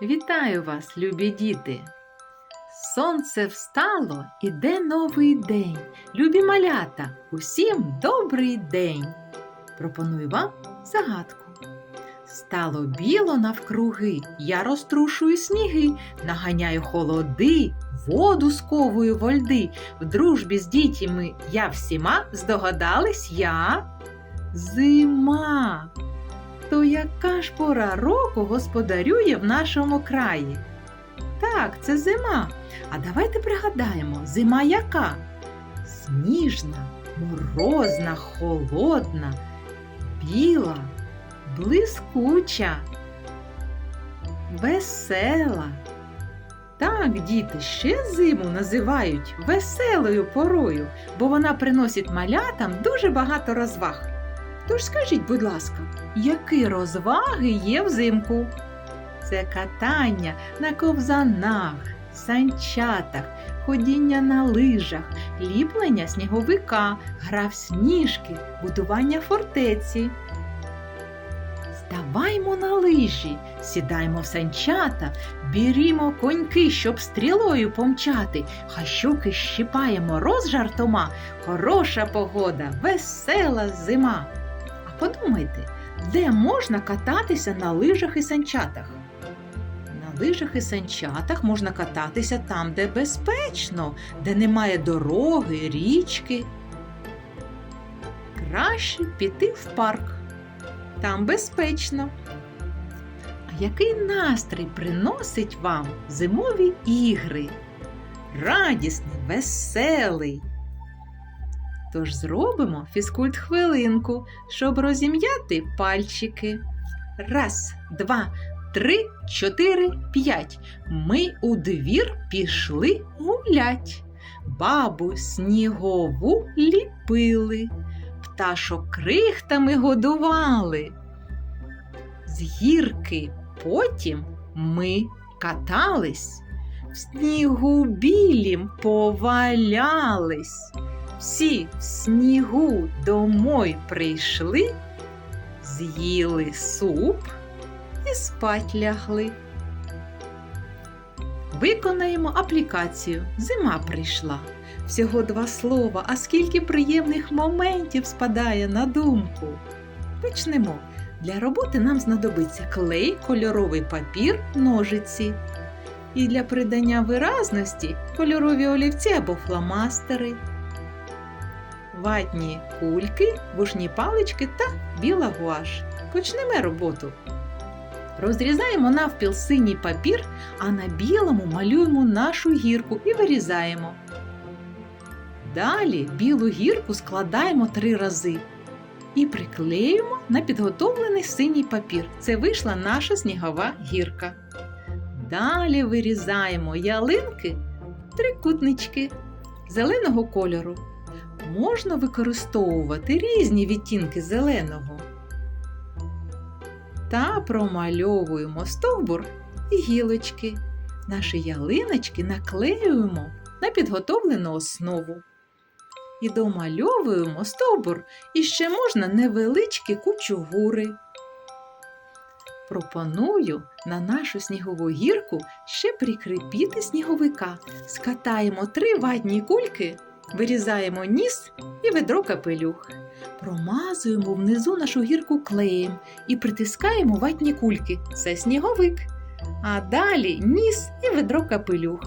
Вітаю вас, любі діти! Сонце встало, іде новий день. Любі малята, усім добрий день! Пропоную вам загадку. Стало біло навкруги, я розтрушую сніги, наганяю холоди, воду сковую во льди. В дружбі з дітьми я всіма здогадались я зима. То яка ж пора року господарює в нашому краї? Так, це зима. А давайте пригадаємо, зима яка? Сніжна, морозна, холодна, біла, блискуча, весела. Так, діти, ще зиму називають веселою порою, бо вона приносить малятам дуже багато розваг. Тож скажіть, будь ласка, які розваги є взимку? Це катання на ковзанах, санчатах, ходіння на лижах, ліплення сніговика, гра в сніжки, будування фортеці. Ставаймо на лижі, сідаймо в санчата, бірімо коньки, щоб стрілою помчати, хащуки щипаємо розжартома, хороша погода, весела зима. Подумайте, де можна кататися на лижах і санчатах? На лижах і санчатах можна кататися там, де безпечно, де немає дороги, річки. Краще піти в парк. Там безпечно. А який настрій приносить вам зимові ігри? Радісний, веселий. Тож зробимо фізкульт хвилинку, щоб розім'яти пальчики. Раз, два, три, чотири, п'ять. Ми у двір пішли гулять. Бабу снігову ліпили, пташок крихтами годували. З гірки потім ми катались, в снігу білім повалялись. Всі в снігу домой прийшли, з'їли суп і спать лягли. Виконаємо аплікацію. Зима прийшла. Всього два слова, а скільки приємних моментів спадає на думку. Почнемо. Для роботи нам знадобиться клей, кольоровий папір, ножиці. І для придання виразності кольорові олівці або фломастери ватні кульки, вушні палички та біла гуаш. Почнемо роботу. Розрізаємо навпіл синій папір, а на білому малюємо нашу гірку і вирізаємо. Далі білу гірку складаємо три рази і приклеюємо на підготовлений синій папір. Це вийшла наша снігова гірка. Далі вирізаємо ялинки трикутнички зеленого кольору можна використовувати різні відтінки зеленого. Та промальовуємо стовбур і гілочки. Наші ялиночки наклеюємо на підготовлену основу. І домальовуємо стовбур і ще можна невеличкі кучугури. Пропоную на нашу снігову гірку ще прикріпіти сніговика. Скатаємо три ватні кульки Вирізаємо ніс і ведро капелюх. Промазуємо внизу нашу гірку клеєм і притискаємо ватні кульки. Це сніговик. А далі ніс і ведро капелюх.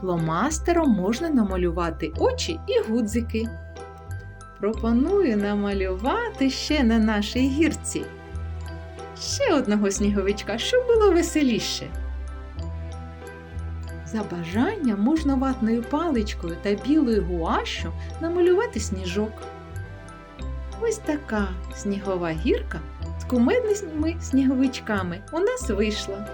Фломастером можна намалювати очі і гудзики. Пропоную намалювати ще на нашій гірці. Ще одного сніговичка, щоб було веселіше. За бажанням можна ватною паличкою та білою гуашю намалювати сніжок. Ось така снігова гірка з кумедними сніговичками у нас вийшла.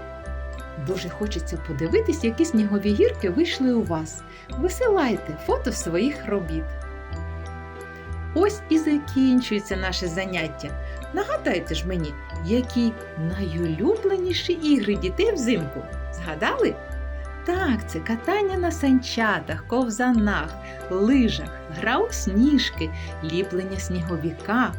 Дуже хочеться подивитись, які снігові гірки вийшли у вас. Висилайте фото своїх робіт. Ось і закінчується наше заняття. Нагадайте ж мені, які найулюбленіші ігри дітей взимку. Згадали? Так, це катання на санчатах, ковзанах, лижах, гра у сніжки, ліплення сніговіка.